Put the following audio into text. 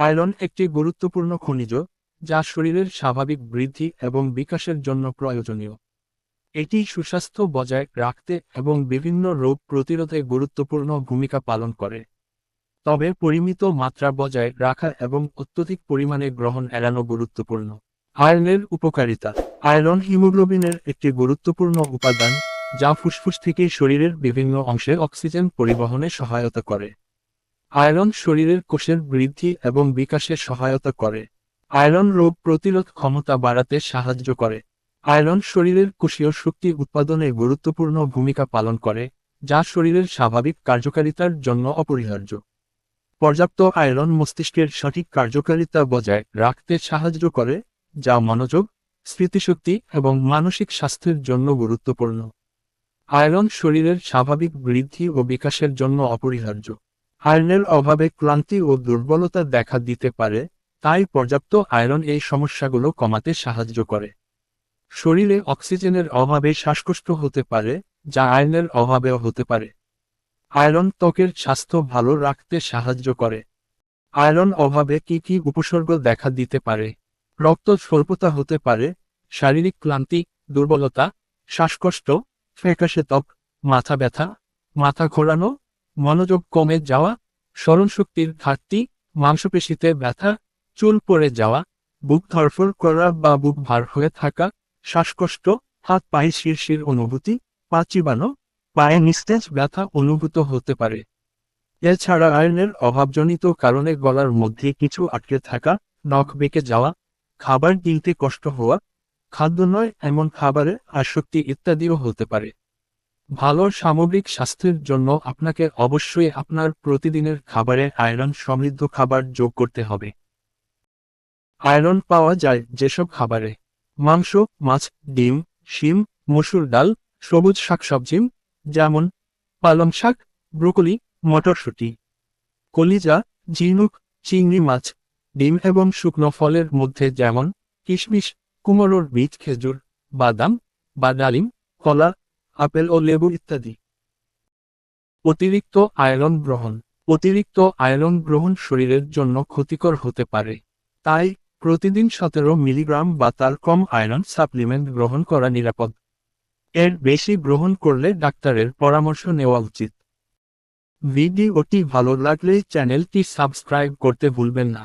Iron একটি গুরুত্বপূর্ণ খনিজ, যা শরীরের স্বাভাবিক বৃদ্ধি এবং বিকাশের জন্য প্রয়োজনীয়। এটি সুস্বাস্থ্য বজায় রাখতে এবং বিভিন্ন রোগ প্রতিরোধে গুরুত্বপূর্ণ ভূমিকা পালন করে। তবে পরিমিত মাত্রা বজায় রাখা এবং অত্যধিক পরিমাণে গ্রহণ এড়ানো গুরুত্বপূর্ণ। আয়রনের উপকারিতা। আয়রন হিমোগ্লোবিনের একটি গুরুত্বপূর্ণ উপাদান, যা ফুসফুস থেকে শরীরের বিভিন্ন অংশে অক্সিজেন পরিবহনে সহায়তা করে। আয়রন শরীরের কোষের বৃদ্ধি এবং বিকাশে সহায়তা করে। আয়রন রোগ প্রতিরোধ ক্ষমতা বাড়াতে সাহায্য করে। আয়রন শরীরের কোষীয় শক্তি উৎপাদনে গুরুত্বপূর্ণ ভূমিকা পালন করে, যা শরীরের স্বাভাবিক কার্যকারিতার জন্য অপরিহার্য। পর্যাপ্ত আয়রন মস্তিষ্কের সঠিক কার্যকারিতা বজায় রাখতে সাহায্য করে, যা মনোযোগ, স্মৃতিশক্তি এবং মানসিক স্বাস্থ্যের জন্য গুরুত্বপূর্ণ। আয়রন শরীরের স্বাভাবিক বৃদ্ধি ও বিকাশের জন্য অপরিহার্য। আয়রনের অভাবে ক্লান্তি ও দুর্বলতা দেখা দিতে পারে, তাই পর্যাপ্ত আয়রন এই সমস্যাগুলো কমাতে সাহায্য করে। শরীরে অক্সিজেনের অভাবে শ্বাসকষ্ট হতে পারে, যা আয়রনের অভাবেও হতে পারে। আয়রন ত্বকের স্বাস্থ্য ভালো রাখতে সাহায্য করে। আয়রন অভাবে কি কি উপসর্গ দেখা দিতে পারে? রক্ত স্বল্পতা হতে পারে, শারীরিক ক্লান্তি, দুর্বলতা, শ্বাসকষ্ট, ফ্যাকাশে ত্বক, মাথা ব্যথা, মাথা ঘোরানো মনোযোগ কমে যাওয়া, স্মরণশক্তির ঘাটতি, মাংসপেশিতে ব্যথা, চুল পড়ে যাওয়া, বুক ধরফর করা বা বুক ভার হয়ে থাকা, শ্বাসকষ্ট, হাত পায়ে শিরশির অনুভূতি, পা চিবানো, পায়ে নিস্তেজ ব্যথা অনুভূত হতে পারে। এছাড়া আয়রনের অভাবজনিত কারণে গলার মধ্যে কিছু আটকে থাকা, নখ বেঁকে যাওয়া, খাবার গিলতে কষ্ট হওয়া, খাদ্য নয় এমন খাবারে আসক্তি ইত্যাদিও হতে পারে। ভালো সামগ্রিক স্বাস্থ্যের জন্য আপনাকে অবশ্যই আপনার প্রতিদিনের খাবারে আয়রন সমৃদ্ধ খাবার যোগ করতে হবে। আয়রন পাওয়া যায় যেসব খাবারে। মাংস, মাছ, ডিম, শিম, মসুর ডাল, সবুজ শাকসবজি, যেমন পালং শাক, ব্রোকলি, মটরশুঁটি, কলিজা, ঝিনুক, চিংড়ি মাছ, ডিম এবং শুকনো ফলের মধ্যে যেমন কিশমিশ, কুমড়োর বীজ, খেজুর, বাদাম বা ডালিম, কলা আপেল ও লেবু ইত্যাদি। অতিরিক্ত আয়রন গ্রহণ। অতিরিক্ত আয়রন গ্রহণ শরীরের জন্য ক্ষতিকর হতে পারে। তাই, প্রতিদিন সতেরো মিলিগ্রাম বা তার কম আয়রন সাপ্লিমেন্ট গ্রহণ করা নিরাপদ। এর বেশি গ্রহণ করলে ডাক্তারের পরামর্শ নেওয়া উচিত। ভিডিওটি ভালো লাগলে চ্যানেলটি সাবস্ক্রাইব করতে ভুলবেন না।